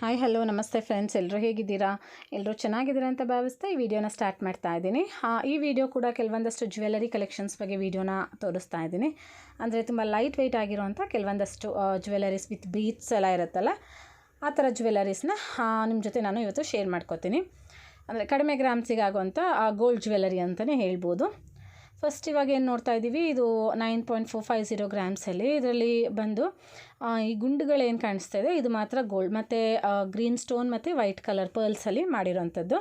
Hi hello ನಮಸ್ತೆ friends ಎಲ್ಲರೂ ಹೇಗಿದ್ದೀರಾ? ಎಲ್ಲರೂ ಚೆನ್ನಾಗಿದ್ದೀರಾ ಅಂತ ಭಾವಿಸ್ತಾ ಈ ವಿಡಿಯೋನ ಸ್ಟಾರ್ಟ್ ಮಾಡ್ತಾ ಇದ್ದೀನಿ. ಈ ವಿಡಿಯೋ ಕೂಡ ಕೆಲವೊಂದಷ್ಟು ಜ್ಯುವೆಲರಿ ಕಲೆಕ್ಷನ್ಸ್ ಬಗ್ಗೆ ವಿಡಿಯೋನ ತೋರಿಸ್ತಾ ಇದ್ದೀನಿ. ಅಂದರೆ ತುಂಬ ಲೈಟ್ ವೆಯ್ಟ್ ಆಗಿರುವಂಥ ಕೆಲವೊಂದಷ್ಟು ಜ್ಯುವೆಲರೀಸ್ ವಿತ್ ಬೀಟ್ಸ್ ಎಲ್ಲ ಇರುತ್ತಲ್ಲ, ಆ ಥರ ಜ್ಯುವೆಲರೀಸ್ನ ನಿಮ್ಮ ಜೊತೆ ನಾನು ಇವತ್ತು ಶೇರ್ ಮಾಡ್ಕೋತೀನಿ. ಅಂದರೆ ಕಡಿಮೆ ಗ್ರಾಮ್ಸಿಗಾಗುವಂಥ ಗೋಲ್ಡ್ ಜ್ಯುವೆಲರಿ ಅಂತಲೇ ಹೇಳ್ಬೋದು. ಫಸ್ಟ್ ಇವಾಗ ಏನು ನೋಡ್ತಾ ಇದ್ದೀವಿ ಇದು nine point four five zero ಗ್ರಾಮ್ಸಲ್ಲಿ ಇದರಲ್ಲಿ ಬಂದು ಈ ಗುಂಡುಗಳೇನು ಕಾಣಿಸ್ತಾ ಇದೆ? ಇದು ಮಾತ್ರ ಗೋಲ್ಡ್ ಮತ್ತು ಗ್ರೀನ್ ಸ್ಟೋನ್ ಮತ್ತು ವೈಟ್ ಕಲರ್ ಪರ್ಲ್ಸಲ್ಲಿ ಮಾಡಿರೋವಂಥದ್ದು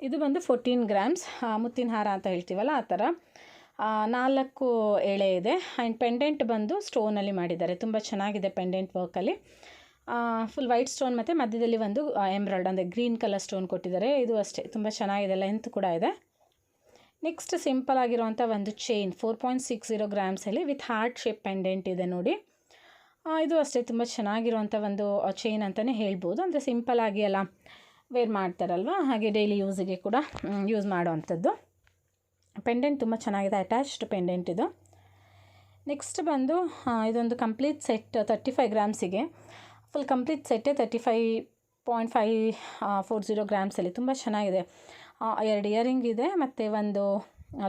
ಇದು ಬಂದು ಫೋರ್ಟೀನ್ ಗ್ರಾಮ್ಸ್ ಮುತ್ತಿನ ಹಾರ ಅಂತ ಹೇಳ್ತೀವಲ್ಲ, ಆ ಥರ. ನಾಲ್ಕು ಎಳೆ ಇದೆ. ಆ್ಯಂಡ್ ಪೆಂಡೆಂಟ್ ಬಂದು ಸ್ಟೋನಲ್ಲಿ ಮಾಡಿದ್ದಾರೆ. ತುಂಬ ಚೆನ್ನಾಗಿದೆ ಪೆಂಡೆಂಟ್ ವರ್ಕಲ್ಲಿ ಫುಲ್ ವೈಟ್ ಸ್ಟೋನ್ ಮತ್ತು ಮಧ್ಯದಲ್ಲಿ ಒಂದು ಎಂಬ್ರಾಯ್ಡ್ ಅಂದರೆ ಗ್ರೀನ್ ಕಲರ್ ಸ್ಟೋನ್ ಕೊಟ್ಟಿದ್ದಾರೆ. ಇದು ಅಷ್ಟೇ. ತುಂಬ ಚೆನ್ನಾಗಿದೆ. ಲೆಂತ್ ಕೂಡ ಇದೆ. ನೆಕ್ಸ್ಟ್ ಸಿಂಪಲ್ ಆಗಿರುವಂಥ ಒಂದು chain four point six zero ಗ್ರಾಮ್ಸಲ್ಲಿ with heart shape pendant ಇದೆ ನೋಡಿ. ಇದು ಅಷ್ಟೇ, ತುಂಬ ಚೆನ್ನಾಗಿರುವಂಥ ಒಂದು ಚೈನ್ ಅಂತಲೇ ಹೇಳ್ಬೋದು. ಅಂದರೆ ಸಿಂಪಲ್ ಆಗಿ ಎಲ್ಲ ವೇರ್ ಮಾಡ್ತಾರಲ್ವ? ಹಾಗೆ ಡೈಲಿ ಯೂಸಿಗೆ ಕೂಡ ಯೂಸ್ ಮಾಡೋವಂಥದ್ದು. ಪೆಂಡೆಂಟ್ ತುಂಬ ಚೆನ್ನಾಗಿದೆ ಅಟ್ಯಾಚ್ಡ್ ಪೆಂಡೆಂಟ್ ಇದು. ನೆಕ್ಸ್ಟ್ ಬಂದು ಇದೊಂದು ಕಂಪ್ಲೀಟ್ ಸೆಟ್ ತರ್ಟಿ ಫೈವ್ ಗ್ರಾಮ್ಸಿಗೆ full complete ಸೆಟ್ಟೇ thirty five point five four zero ಗ್ರಾಮ್ಸಲ್ಲಿ ತುಂಬ ಚೆನ್ನಾಗಿದೆ. ಎರಡು ಇಯರಿಂಗ್ ಇದೆ, ಮತ್ತು ಒಂದು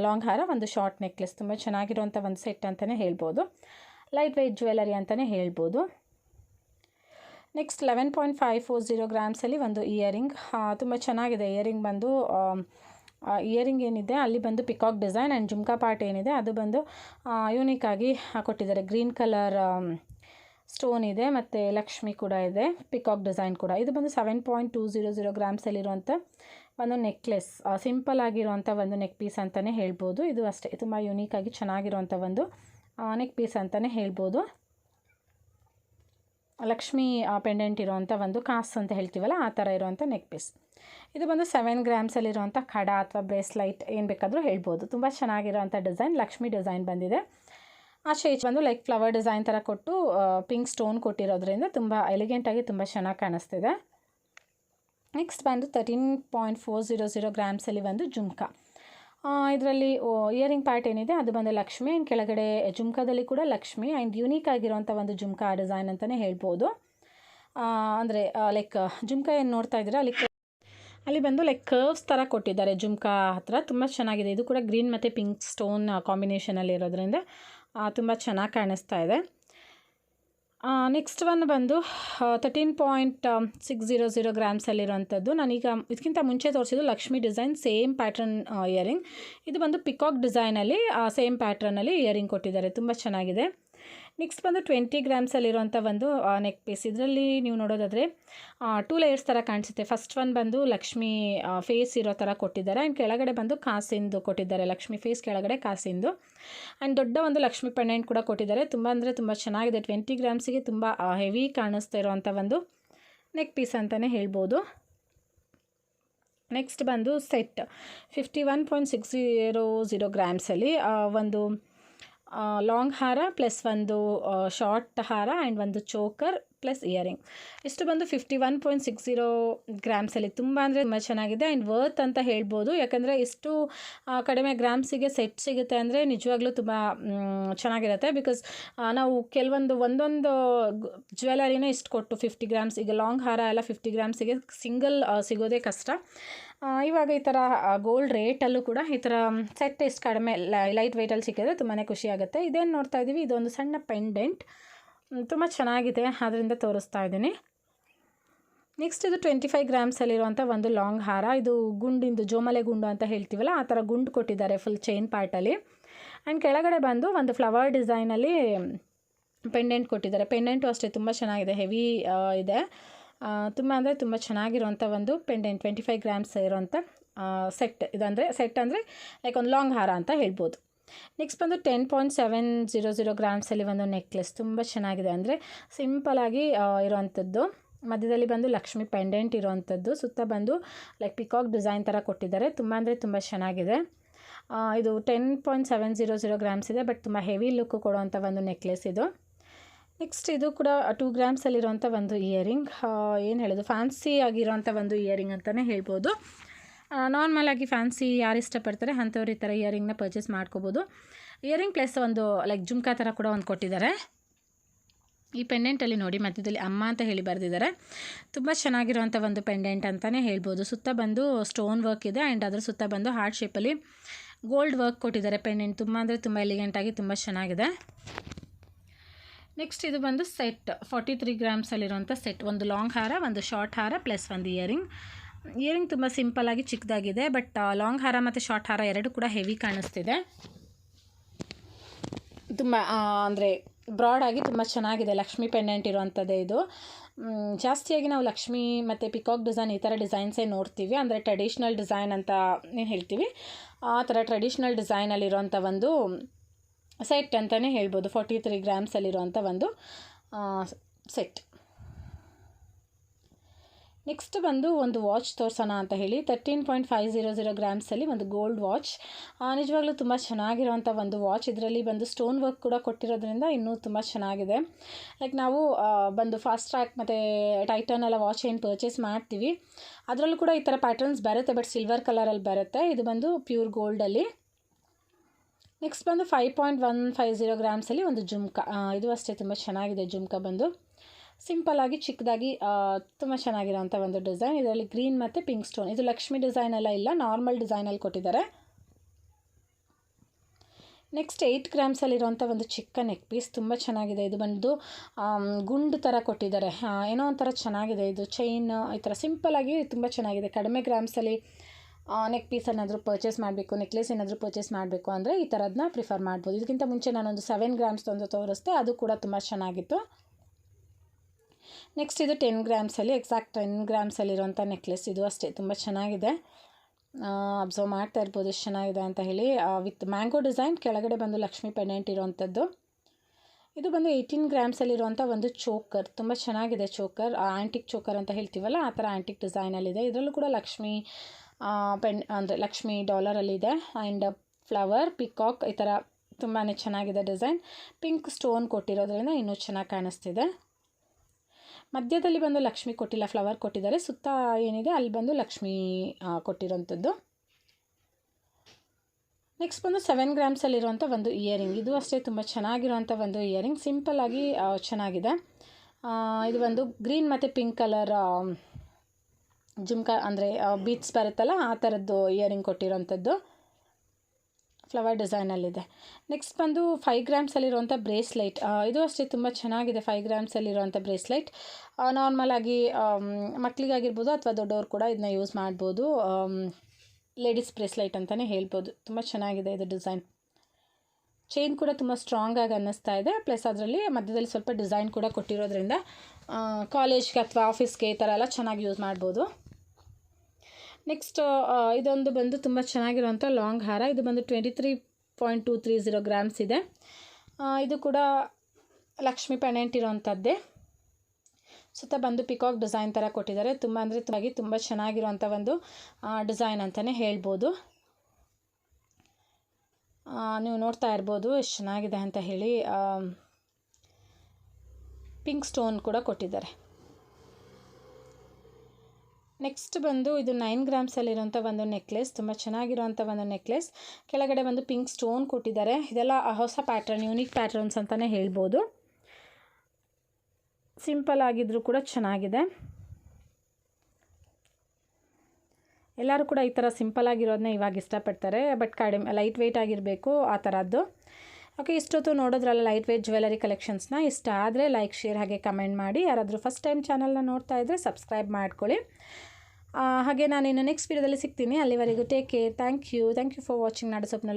ಲಾಂಗ್ ಹಾರ ಒಂದು ಶಾರ್ಟ್ ನೆಕ್ಲೆಸ್ ತುಂಬ ಚೆನ್ನಾಗಿರುವಂಥ ಒಂದು ಸೆಟ್ ಅಂತಲೇ ಹೇಳ್ಬೋದು. ಲೈಟ್ ವೆಯ್ಟ್ ಜ್ಯುವೆಲರಿ ಅಂತಲೇ ಹೇಳ್ಬೋದು next eleven point five four zero ಗ್ರಾಮ್ಸಲ್ಲಿ ಒಂದು ಇಯರಿಂಗ್ ತುಂಬ ಚೆನ್ನಾಗಿದೆ ಇಯರಿಂಗ್ ಬಂದು ಇಯರಿಂಗ್ ಏನಿದೆ, ಅಲ್ಲಿ ಬಂದು peacock design and jhumka part ಏನಿದೆ, ಅದು ಬಂದು ಯೂನಿಕ್ ಆಗಿ ಕೊಟ್ಟಿದ್ದಾರೆ. ಗ್ರೀನ್ ಕಲರ್ ಸ್ಟೋನ್ ಇದೆ, ಮತ್ತು ಲಕ್ಷ್ಮಿ ಕೂಡ ಇದೆ ಪಿಕಾಕ್ ಡಿಸೈನ್ ಕೂಡ. ಇದು ಬಂದು seven point two zero zero ಗ್ರಾಮ್ಸಲ್ಲಿರುವಂಥ ಒಂದು ನೆಕ್ಲೆಸ್ ಸಿಂಪಲ್ ಆಗಿರುವಂಥ ಒಂದು ನೆಕ್ ಪೀಸ್ ಅಂತಲೇ ಹೇಳ್ಬೋದು. ಇದು ಅಷ್ಟೇ, ತುಂಬ ಯುನೀಕಾಗಿ ಚೆನ್ನಾಗಿರುವಂಥ ಒಂದು ನೆಕ್ ಪೀಸ್ ಅಂತಲೇ ಹೇಳ್ಬೋದು. ಲಕ್ಷ್ಮಿ ಪೆಂಡೆಂಟ್ ಇರುವಂಥ ಒಂದು ಕಾಸ್ ಅಂತ ಹೇಳ್ತೀವಲ್ಲ, ಆ ಥರ ಇರುವಂಥ ನೆಕ್ ಪೀಸ್ ಇದು ಬಂದು ಸೆವೆನ್ ಗ್ರಾಮ್ಸಲ್ಲಿರುವಂಥ ಖಡ ಅಥವಾ ಬ್ರೇಸ್ಲೈಟ್ ಏನು ಬೇಕಾದರೂ ಹೇಳ್ಬೋದು. ತುಂಬ ಚೆನ್ನಾಗಿರೋವಂಥ ಡಿಸೈನ್, ಲಕ್ಷ್ಮಿ ಡಿಸೈನ್ ಬಂದಿದೆ. ಆ ಶೇಜ್ ಬಂದು ಲೈಕ್ ಫ್ಲವರ್ ಡಿಸೈನ್ ಥರ ಕೊಟ್ಟು ಪಿಂಕ್ ಸ್ಟೋನ್ ಕೊಟ್ಟಿರೋದ್ರಿಂದ ತುಂಬ ಎಲಿಗೆಂಟಾಗಿ ತುಂಬ ಚೆನ್ನಾಗಿ ಕಾಣಿಸ್ತಿದೆ. ನೆಕ್ಸ್ಟ್ ಬಂದು thirteen point four zero zero ಗ್ರಾಮ್ಸಲ್ಲಿ ಬಂದು ಜುಮ್ಕ. ಇದರಲ್ಲಿ ಇಯರಿಂಗ್ ಪಾರ್ಟ್ ಏನಿದೆ, ಅದು ಬಂದು ಲಕ್ಷ್ಮಿ ಆ್ಯಂಡ್ ಕೆಳಗಡೆ ಜುಮ್ಕಾದಲ್ಲಿ ಕೂಡ ಲಕ್ಷ್ಮಿ ಆ್ಯಂಡ್ ಯೂನಿಕ್ ಆಗಿರುವಂಥ ಒಂದು ಜುಮ್ಕಾ ಡಿಸೈನ್ ಅಂತಲೇ ಹೇಳ್ಬೋದು. ಅಂದರೆ ಲೈಕ್ ಜುಮ್ಕಾ ಏನು ನೋಡ್ತಾ ಇದ್ದೀರಾ? ಅಲ್ಲಿ ಅಲ್ಲಿ ಬಂದು ಲೈಕ್ ಕರ್ವ್ಸ್ ಥರ ಕೊಟ್ಟಿದ್ದಾರೆ ಜುಮ್ಕಾ ಹತ್ರ. ತುಂಬ ಚೆನ್ನಾಗಿದೆ. ಇದು ಕೂಡ ಗ್ರೀನ್ ಮತ್ತು ಪಿಂಕ್ ಸ್ಟೋನ್ ಕಾಂಬಿನೇಷನಲ್ಲಿ ಇರೋದ್ರಿಂದ ತುಂಬ ಚೆನ್ನಾಗಿ ಕಾಣಿಸ್ತಾ ಇದೆ. ನೆಕ್ಸ್ಟ್ ಒನ್ ಬಂದು thirteen point six zero zero ಗ್ರಾಮ್ಸಲ್ಲಿರುವಂಥದ್ದು ನಾನೀಗ ಇದಕ್ಕಿಂತ ಮುಂಚೆ ತೋರಿಸಿದ್ದು Lakshmi design same pattern earring ಇದು ಬಂದು ಪಿಕಾಕ್ ಡಿಸೈನಲ್ಲಿ ಸೇಮ್ ಪ್ಯಾಟ್ರನಲ್ಲಿ ಇಯರಿಂಗ್ ಕೊಟ್ಟಿದ್ದಾರೆ. ತುಂಬ ಚೆನ್ನಾಗಿದೆ. ನೆಕ್ಸ್ಟ್ ಬಂದು ಟ್ವೆಂಟಿ ಗ್ರಾಮ್ಸಲ್ಲಿರುವಂಥ ಒಂದು ನೆಕ್ ಪೀಸ್ ಇದರಲ್ಲಿ ನೀವು ನೋಡೋದಾದರೆ ಟೂ ಲೇಯರ್ಸ್ ಥರ ಕಾಣಿಸುತ್ತೆ. ಫಸ್ಟ್ ಒನ್ ಬಂದು ಲಕ್ಷ್ಮಿ ಫೇಸ್ ಇರೋ ಥರ ಕೊಟ್ಟಿದ್ದಾರೆ. ಆ್ಯಂಡ್ ಕೆಳಗಡೆ ಬಂದು ಕಾಸಿಂದು ಕೊಟ್ಟಿದ್ದಾರೆ. ಲಕ್ಷ್ಮಿ ಫೇಸ್ ಕೆಳಗಡೆ ಕಾಸಿಂದು. ಆ್ಯಂಡ್ ದೊಡ್ಡ ಒಂದು ಲಕ್ಷ್ಮಿ ಪೆಂಡೆಂಟ್ ಕೂಡ ಕೊಟ್ಟಿದ್ದಾರೆ. ತುಂಬ ಅಂದರೆ ತುಂಬ ಚೆನ್ನಾಗಿದೆ. ಟ್ವೆಂಟಿ ಗ್ರಾಮ್ಸಿಗೆ ತುಂಬ ಹೆವಿ ಕಾಣಿಸ್ತಾ ಇರೋವಂಥ ಒಂದು ನೆಕ್ ಪೀಸ್ ಅಂತಲೇ ಹೇಳ್ಬೋದು. ನೆಕ್ಸ್ಟ್ ಬಂದು set fifty one point six zero zero ಗ್ರಾಮ್ಸಲ್ಲಿ ಒಂದು ಲಾಂಗ್ ಹಾರ ಪ್ಲಸ್ ಒಂದು ಶಾರ್ಟ್ ಹಾರ ಆ್ಯಂಡ್ ಒಂದು ಚೋಕರ್ ಪ್ಲಸ್ ಇಯರಿಂಗ್ ಇಷ್ಟು ಬಂದು fifty one point six zero ಗ್ರಾಮ್ಸಲ್ಲಿ ತುಂಬ ಅಂದರೆ ತುಂಬ ಚೆನ್ನಾಗಿದೆ ಆ್ಯಂಡ್ ವರ್ತ್ ಅಂತ ಹೇಳ್ಬೋದು. ಯಾಕಂದರೆ ಇಷ್ಟು ಕಡಿಮೆ ಗ್ರಾಮ್ಸಿಗೆ ಸೆಟ್ ಸಿಗುತ್ತೆ ಅಂದರೆ ನಿಜವಾಗ್ಲೂ ತುಂಬ ಚೆನ್ನಾಗಿರುತ್ತೆ ಬಿಕಾಸ್ ನಾವು ಕೆಲವೊಂದು, ಒಂದೊಂದು ಜ್ಯುವೆಲರಿನೇ ಇಷ್ಟು ಕೊಟ್ಟು ಫಿಫ್ಟಿ ಗ್ರಾಮ್ಸ್ ಈಗ ಲಾಂಗ್ ಹಾರ ಎಲ್ಲ ಫಿಫ್ಟಿ ಗ್ರಾಮ್ಸಿಗೆ ಸಿಂಗಲ್ ಸಿಗೋದೇ ಕಷ್ಟ. ಇವಾಗ ಈ ಥರ ಗೋಲ್ಡ್ ರೇಟಲ್ಲೂ ಕೂಡ ಈ ಥರ ಸೆಟ್ ಎಷ್ಟು ಕಡಿಮೆ ಲೈಟ್ ವೆಯ್ಟಲ್ಲಿ ಸಿಕ್ಕಿದ್ರೆ ತುಂಬಾ ಖುಷಿಯಾಗುತ್ತೆ ಇದೇನು ನೋಡ್ತಾ ಇದ್ದೀವಿ ಇದೊಂದು ಸಣ್ಣ ಪೆಂಡೆಂಟ್ ತುಂಬ ಚೆನ್ನಾಗಿದೆ ಅದರಿಂದ ತೋರಿಸ್ತಾ ಇದ್ದೀನಿ. ನೆಕ್ಸ್ಟ್ ಇದು ಟ್ವೆಂಟಿ ಫೈವ್ ಗ್ರಾಮ್ಸಲ್ಲಿರುವಂಥ ಒಂದು ಲಾಂಗ್ ಹಾರ. ಇದು ಗುಂಡಿಂದು, ಜೋಮಲೆ ಗುಂಡು ಅಂತ ಹೇಳ್ತೀವಲ್ಲ, ಆ ಥರ ಗುಂಡು ಕೊಟ್ಟಿದ್ದಾರೆ ಫುಲ್ ಚೈನ್ ಪಾರ್ಟಲ್ಲಿ ಆ್ಯಂಡ್ ಕೆಳಗಡೆ ಬಂದು ಒಂದು ಫ್ಲವರ್ ಡಿಸೈನಲ್ಲಿ ಪೆಂಡೆಂಟ್ ಕೊಟ್ಟಿದ್ದಾರೆ. ಪೆಂಡೆಂಟು ಅಷ್ಟೇ, ತುಂಬ ಚೆನ್ನಾಗಿದೆ ಹೆವಿ ಇದೆ. ತುಂಬ ಅಂದರೆ ತುಂಬ ಚೆನ್ನಾಗಿರುವಂಥ ಒಂದು ಪೆಂಡೆಂಟ್ ಟ್ವೆಂಟಿ ಫೈವ್ ಗ್ರಾಮ್ಸ್ ಇರೋಂಥ ಸೆಟ್ ಇದಂದರೆ ಸೆಟ್ ಅಂದರೆ ಲೈಕ್ ಒಂದು ಲಾಂಗ್ ಹಾರ ಅಂತ ಹೇಳ್ಬೋದು. ನೆಕ್ಸ್ಟ್ ಬಂದು ten point seven zero zero ಗ್ರಾಮ್ಸಲ್ಲಿ ಒಂದು ನೆಕ್ಲೆಸ್ ತುಂಬ ಚೆನ್ನಾಗಿದೆ. ಅಂದರೆ ಸಿಂಪಲಾಗಿ ಇರೋವಂಥದ್ದು ಮಧ್ಯದಲ್ಲಿ ಬಂದು ಲಕ್ಷ್ಮಿ ಪೆಂಡೆಂಟ್ ಇರೋವಂಥದ್ದು ಸುತ್ತ ಬಂದು ಲೈಕ್ ಪಿಕಾಕ್ ಡಿಸೈನ್ ಥರ ಕೊಟ್ಟಿದ್ದಾರೆ. ತುಂಬ ಅಂದರೆ ತುಂಬ ಚೆನ್ನಾಗಿದೆ. ಇದು ten point seven zero zero grams ಇದೆ ಬಟ್ ತುಂಬ ಹೆವಿ ಲುಕ್ ಕೊಡುವಂಥ ಒಂದು ನೆಕ್ಲೆಸ್ ಇದು. ನೆಕ್ಸ್ಟ್ ಇದು ಕೂಡ ಟೂ ಗ್ರಾಮ್ಸಲ್ಲಿರುವಂಥ ಒಂದು ಇಯರಿಂಗ್ ಏನು ಹೇಳೋದು? ಫ್ಯಾನ್ಸಿ ಆಗಿರೋಂಥ ಒಂದು ಇಯರಿಂಗ್ ಅಂತಲೇ ಹೇಳ್ಬೋದು. ನಾರ್ಮಲ್ ಆಗಿ ಫ್ಯಾನ್ಸಿ ಯಾರು ಇಷ್ಟಪಡ್ತಾರೆ ಅಂಥವ್ರು ಈ ಥರ ಇಯರಿಂಗ್ನ ಪರ್ಚೇಸ್ ಮಾಡ್ಕೋಬೋದು. ಇಯರಿಂಗ್ ಪ್ಲಸ್ ಒಂದು ಲೈಕ್ ಜುಮ್ಕಾ ಥರ ಕೂಡ ಒಂದು ಕೊಟ್ಟಿದ್ದಾರೆ. ಈ ಪೆಂಡೆಂಟಲ್ಲಿ ನೋಡಿ, ಮಧ್ಯದಲ್ಲಿ ಅಮ್ಮ ಅಂತ ಹೇಳಿ ಬರೆದಿದ್ದಾರೆ. ತುಂಬ ಚೆನ್ನಾಗಿರುವಂಥ ಒಂದು ಪೆಂಡೆಂಟ್ ಅಂತಲೇ ಹೇಳ್ಬೋದು. ಸುತ್ತ ಬಂದು ಸ್ಟೋನ್ ವರ್ಕ್ ಇದೆ ಆ್ಯಂಡ್ ಅದರ ಸುತ್ತ ಬಂದು ಹಾರ್ಟ್ ಶೇಪಲ್ಲಿ ಗೋಲ್ಡ್ ವರ್ಕ್ ಕೊಟ್ಟಿದ್ದಾರೆ ಪೆಂಡೆಂಟ್ ತುಂಬ ಅಂದರೆ ತುಂಬ ಎಲಿಗೆಂಟಾಗಿ ತುಂಬ ಚೆನ್ನಾಗಿದೆ. ನೆಕ್ಸ್ಟ್ ಇದು ಬಂದು ಸೆಟ್ ಫಾರ್ಟಿ ತ್ರೀ ಗ್ರಾಮ್ಸಲ್ಲಿರುವಂಥ ಸೆಟ್ ಒಂದು ಲಾಂಗ್ ಹಾರ, ಒಂದು ಶಾರ್ಟ್ ಹಾರ ಪ್ಲಸ್ ಒಂದು ಇಯರಿಂಗ್ ಇಯರಿಂಗ್ ತುಂಬ ಸಿಂಪಲ್ಲಾಗಿ ಚಿಕ್ಕದಾಗಿದೆ, ಬಟ್ ಲಾಂಗ್ ಹಾರ ಮತ್ತು ಶಾರ್ಟ್ ಹಾರ ಎರಡು ಕೂಡ ಹೆವಿ ಕಾಣಿಸ್ತಿದೆ. ತುಂಬ ಅಂದರೆ ಬ್ರಾಡಾಗಿ ತುಂಬ ಚೆನ್ನಾಗಿದೆ, ಲಕ್ಷ್ಮಿ ಪೆಂಡೆಂಟ್ ಇರುವಂಥದ್ದೇ ಇದು. ಜಾಸ್ತಿಯಾಗಿ ನಾವು ಲಕ್ಷ್ಮಿ ಮತ್ತು ಪಿಕಾಕ್ ಡಿಸೈನ್ ಈ ಥರ ಡಿಸೈನ್ಸೇ ನೋಡ್ತೀವಿ, ಅಂದರೆ ಟ್ರೆಡಿಷ್ನಲ್ ಡಿಸೈನ್ ಅಂತ ಏನು ಹೇಳ್ತೀವಿ. ಆ ಥರ ಟ್ರೆಡಿಷ್ನಲ್ ಡಿಸೈನಲ್ಲಿರುವಂಥ ಒಂದು ಸೆಟ್ ಅಂತಲೇ ಹೇಳ್ಬೋದು, ಫಾರ್ಟಿ ತ್ರೀ ಗ್ರಾಮ್ಸಲ್ಲಿರುವಂಥ ಒಂದು ಸೆಟ್. ನೆಕ್ಸ್ಟ್ ಬಂದು ಒಂದು ವಾಚ್ ತೋರಿಸೋಣ ಅಂತ ಹೇಳಿ. Thirteen point five zero zero ಗ್ರಾಮ್ಸಲ್ಲಿ ಒಂದು ಗೋಲ್ಡ್ ವಾಚ್ ನಿಜವಾಗ್ಲೂ ತುಂಬ ಚೆನ್ನಾಗಿರುವಂಥ ಒಂದು ವಾಚ್ ಇದರಲ್ಲಿ ಬಂದು ಸ್ಟೋನ್ ವರ್ಕ್ ಕೂಡ ಕೊಟ್ಟಿರೋದ್ರಿಂದ ಇನ್ನೂ ತುಂಬ ಚೆನ್ನಾಗಿದೆ. ಲೈಕ್ ನಾವು ಬಂದು ಫಾಸ್ಟ್ ಟ್ರ್ಯಾಕ್ ಮತ್ತು ಟೈಟನ್ ಎಲ್ಲ ವಾಚ್ ಏನು ಪರ್ಚೇಸ್ ಮಾಡ್ತೀವಿ. ಅದರಲ್ಲೂ ಕೂಡ ಈ ಥರ ಪ್ಯಾಟರ್ನ್ಸ್ ಬರುತ್ತೆ ಬಟ್ ಸಿಲ್ವರ್ ಕಲರಲ್ಲಿ ಬರುತ್ತೆ. ಇದು ಬಂದು ಪ್ಯೂರ್ ಗೋಲ್ಡಲ್ಲಿ ನೆಕ್ಸ್ಟ್ ಬಂದು five point one five zero ಗ್ರಾಮ್ಸಲ್ಲಿ ಒಂದು ಜುಮ್ಕ ಇದು ಅಷ್ಟೇ ತುಂಬ ಚೆನ್ನಾಗಿದೆ ಜುಮ್ಕ ಬಂದು. ಸಿಂಪಲ್ಲಾಗಿ ಚಿಕ್ಕದಾಗಿ ತುಂಬ ಚೆನ್ನಾಗಿರೋಂಥ ಒಂದು ಡಿಸೈನ್. ಇದರಲ್ಲಿ ಗ್ರೀನ್ ಮತ್ತು ಪಿಂಕ್ ಸ್ಟೋನ್. ಇದು ಲಕ್ಷ್ಮಿ ಡಿಸೈನ್ ಎಲ್ಲ ಇಲ್ಲ, ನಾರ್ಮಲ್ ಡಿಸೈನಲ್ಲಿ ಕೊಟ್ಟಿದ್ದಾರೆ. ನೆಕ್ಸ್ಟ್ ಏಯ್ಟ್ ಗ್ರಾಮ್ಸಲ್ಲಿರುವಂಥ ಒಂದು ಚಿಕ್ಕ ನೆಕ್ ಪೀಸ್ ತುಂಬ ಚೆನ್ನಾಗಿದೆ. ಇದು ಬಂದು ಗುಂಡು ಥರ ಕೊಟ್ಟಿದ್ದಾರೆ. ಏನೋ ಒಂಥರ ಚೆನ್ನಾಗಿದೆ. ಇದು ಚೈನ್ ಈ ಥರ ಸಿಂಪಲ್ಲಾಗಿ ತುಂಬ ಚೆನ್ನಾಗಿದೆ. ಕಡಿಮೆ ಗ್ರಾಮ್ಸಲ್ಲಿ ನೆಕ್ ಪೀಸ್ ಏನಾದರೂ ಪರ್ಚೇಸ್ ಮಾಡಬೇಕು ನೆಕ್ಲೆಸ್ ಏನಾದರೂ ಪರ್ಚೇಸ್ ಮಾಡಬೇಕು ಅಂದರೆ ಈ ಥರದನ್ನ ಪ್ರಿಫರ್ ಮಾಡ್ಬೋದು. ಇದಕ್ಕಿಂತ ಮುಂಚೆ ನಾನೊಂದು ಸೆವೆನ್ ಗ್ರಾಮ್ಸ್ ಒಂದು ತೋರಿಸ್ದೆ, ಅದು ಕೂಡ ತುಂಬ ಚೆನ್ನಾಗಿತ್ತು. ನೆಕ್ಸ್ಟ್ ಇದು ಟೆನ್ ಗ್ರಾಮ್ಸಲ್ಲಿ ಎಕ್ಸಾಕ್ಟ್ ಟೆನ್ ಗ್ರಾಮ್ಸಲ್ಲಿರುವಂಥ ನೆಕ್ಲೆಸ್ ಇದು ಅಷ್ಟೇ, ತುಂಬ ಚೆನ್ನಾಗಿದೆ. ಅಬ್ಸರ್ವ್ ಮಾಡ್ತಾ ಇರ್ಬೋದು ಎಷ್ಟು ಚೆನ್ನಾಗಿದೆ ಅಂತ ಹೇಳಿ. ವಿತ್ ಮ್ಯಾಂಗೋ ಡಿಸೈನ್ ಕೆಳಗಡೆ ಬಂದು ಲಕ್ಷ್ಮಿ ಪೆಂಡೆಂಟ್ ಇರುವಂಥದ್ದು ಇದು ಬಂದು ಏಯ್ಟೀನ್ ಗ್ರಾಮ್ಸಲ್ಲಿರುವಂಥ ಒಂದು ಚೋಕರ್ ತುಂಬ ಚೆನ್ನಾಗಿದೆ ಚೋಕರ್ ಆ್ಯಂಟಿಕ್ ಚೋಕರ್ ಅಂತ ಹೇಳ್ತೀವಲ್ಲ, ಆ ಥರ ಆ್ಯಂಟಿಕ್ ಡಿಸೈನಲ್ಲಿದೆ ಇದರಲ್ಲೂ ಕೂಡ ಲಕ್ಷ್ಮಿ ಪೆನ್ ಅಂದರೆ ಲಕ್ಷ್ಮಿ ಡಾಲರಲ್ಲಿದೆ ಆ್ಯಂಡ್ ಫ್ಲವರ್ ಪಿಕಾಕ್ ಈ ಥರ ತುಂಬಾ ಚೆನ್ನಾಗಿದೆ ಡಿಸೈನ್ ಪಿಂಕ್ ಸ್ಟೋನ್ ಕೊಟ್ಟಿರೋದ್ರಿಂದ ಇನ್ನೂ ಚೆನ್ನಾಗಿ ಕಾಣಿಸ್ತಿದೆ. ಮಧ್ಯದಲ್ಲಿ ಬಂದು ಲಕ್ಷ್ಮಿ ಕೊಟ್ಟಿಲ್ಲ ಫ್ಲವರ್ ಕೊಟ್ಟಿದ್ದಾರೆ. ಸುತ್ತ ಏನಿದೆ, ಅಲ್ಲಿ ಬಂದು ಲಕ್ಷ್ಮಿ ಕೊಟ್ಟಿರೋಂಥದ್ದು ನೆಕ್ಸ್ಟ್ ಬಂದು ಸೆವೆನ್ ಗ್ರಾಮ್ಸಲ್ಲಿರುವಂಥ ಒಂದು ಇಯರಿಂಗ್ ಇದು ಅಷ್ಟೇ ತುಂಬ ಚೆನ್ನಾಗಿರುವಂಥ ಒಂದು ಇಯರಿಂಗ್ ಸಿಂಪಲ್ಲಾಗಿ ಚೆನ್ನಾಗಿದೆ. ಇದು ಒಂದು ಗ್ರೀನ್ ಮತ್ತು ಪಿಂಕ್ ಕಲರ್ ಜುಮ್ಕ ಅಂದರೆ ಬೀಟ್ಸ್ ಬರುತ್ತಲ್ಲ, ಆ ಥರದ್ದು ಇಯರಿಂಗ್ ಕೊಟ್ಟಿರೋಂಥದ್ದು ಫ್ಲವರ್ ಡಿಸೈನಲ್ಲಿದೆ ನೆಕ್ಸ್ಟ್ ಬಂದು ಫೈವ್ ಗ್ರಾಮ್ಸಲ್ಲಿರುವಂಥ ಬ್ರೇಸ್ಲೈಟ್. ಇದು ಅಷ್ಟೇ ತುಂಬ ಚೆನ್ನಾಗಿದೆ ಫೈವ್ ಗ್ರಾಮ್ಸಲ್ಲಿರುವಂಥ ಬ್ರೇಸ್ಲೈಟ್. ನಾರ್ಮಲಾಗಿ ಮಕ್ಕಳಿಗಾಗಿರ್ಬೋದು ಅಥವಾ ದೊಡ್ಡವ್ರು ಕೂಡ ಇದನ್ನ ಯೂಸ್ ಮಾಡ್ಬೋದು. ಲೇಡೀಸ್ ಬ್ರೇಸ್ಲೈಟ್ ಅಂತಲೇ ಹೇಳ್ಬೋದು. ತುಂಬ ಚೆನ್ನಾಗಿದೆ ಇದು ಡಿಸೈನ್. ಚೈನ್ ಕೂಡ ತುಂಬ ಸ್ಟ್ರಾಂಗಾಗಿ ಅನ್ನಿಸ್ತಾ ಇದೆ. ಪ್ಲಸ್ ಅದರಲ್ಲಿ ಮಧ್ಯದಲ್ಲಿ ಸ್ವಲ್ಪ ಡಿಸೈನ್ ಕೂಡ ಕೊಟ್ಟಿರೋದ್ರಿಂದ ಕಾಲೇಜ್ಗೆ ಅಥವಾ ಆಫೀಸ್ಗೆ ಈ ಥರ ಎಲ್ಲ ಚೆನ್ನಾಗಿ ಯೂಸ್ ಮಾಡ್ಬೋದು. ನೆಕ್ಸ್ಟ್ ಇದೊಂದು ಬಂದು ತುಂಬ ಚೆನ್ನಾಗಿರುವಂಥ ಲಾಂಗ್ ಹಾರ. ಇದು ಬಂದು twenty three point two three zero grams ಇದೆ ಇದು ಕೂಡ ಲಕ್ಷ್ಮಿ ಪೆನೆಂಟ್ ಇರೋವಂಥದ್ದೇ ಸುತ್ತ ಬಂದು ಪಿಕಾಕ್ ಡಿಸೈನ್ ಥರ ಕೊಟ್ಟಿದ್ದಾರೆ. ತುಂಬ ಅಂದರೆ ತುಂಬಾಗಿ ತುಂಬ ಚೆನ್ನಾಗಿರುವಂಥ ಒಂದು ಡಿಸೈನ್ ಅಂತಲೇ ಹೇಳ್ಬೋದು. ನೀವು ನೋಡ್ತಾ ಇರ್ಬೋದು ಎಷ್ಟು ಚೆನ್ನಾಗಿದೆ ಅಂತ ಹೇಳಿ ಪಿಂಕ್ ಸ್ಟೋನ್ ಕೂಡ ಕೊಟ್ಟಿದ್ದಾರೆ. ನೆಕ್ಸ್ಟ್ ಬಂದು ಇದು ನೈನ್ ಗ್ರಾಮ್ಸಲ್ಲಿರುವಂಥ ಒಂದು ನೆಕ್ಲೆಸ್ ತುಂಬ ಚೆನ್ನಾಗಿರುವಂಥ ಒಂದು ನೆಕ್ಲೆಸ್ ಕೆಳಗಡೆ ಒಂದು ಪಿಂಕ್ ಸ್ಟೋನ್ ಕೊಟ್ಟಿದ್ದಾರೆ. ಇದೆಲ್ಲ ಹೊಸ ಪ್ಯಾಟ್ರನ್ ಯೂನಿಕ್ ಪ್ಯಾಟ್ರನ್ಸ್ ಅಂತಲೇ ಹೇಳ್ಬೋದು. ಸಿಂಪಲ್ ಆಗಿದ್ರೂ ಕೂಡ ಚೆನ್ನಾಗಿದೆ. ಎಲ್ಲರೂ ಕೂಡ ಈ ಥರ ಸಿಂಪಲ್ ಆಗಿರೋದನ್ನ ಇವಾಗ ಇಷ್ಟಪಡ್ತಾರೆ ಬಟ್ ಕಡಿಮೆ ಲೈಟ್ ವೆಯ್ಟ್ ಆಗಿರಬೇಕು ಆ ಥರದ್ದು ಓಕೆ, ಇಷ್ಟೊತ್ತು ನೋಡೋದ್ರಲ್ಲ ಲೈಟ್ ವೆಯ್ಟ್ ಜ್ಯುವೆಲರಿ ಕಲೆಕ್ಷನ್ಸ್ನ ಇಷ್ಟ ಆದರೆ ಲೈಕ್ ಶೇರ್ ಹಾಗೆ ಕಮೆಂಟ್ ಮಾಡಿ. ಯಾರಾದರೂ ಫಸ್ಟ್ ಟೈಮ್ ಚಾನಲ್ನ ನೋಡ್ತಾ ಇದ್ದರೆ ಸಬ್ಸ್ಕ್ರೈಬ್ ಮಾಡ್ಕೊಳ್ಳಿ. ಹಾಗೆ ನಾನು ಇನ್ನು ನೆಕ್ಸ್ಟ್ ವೀಡಿಯೋದಲ್ಲಿ ಸಿಗ್ತೀನಿ. ಅಲ್ಲಿವರೆಗೂ take care thank you thank you for watching Nadu Swapna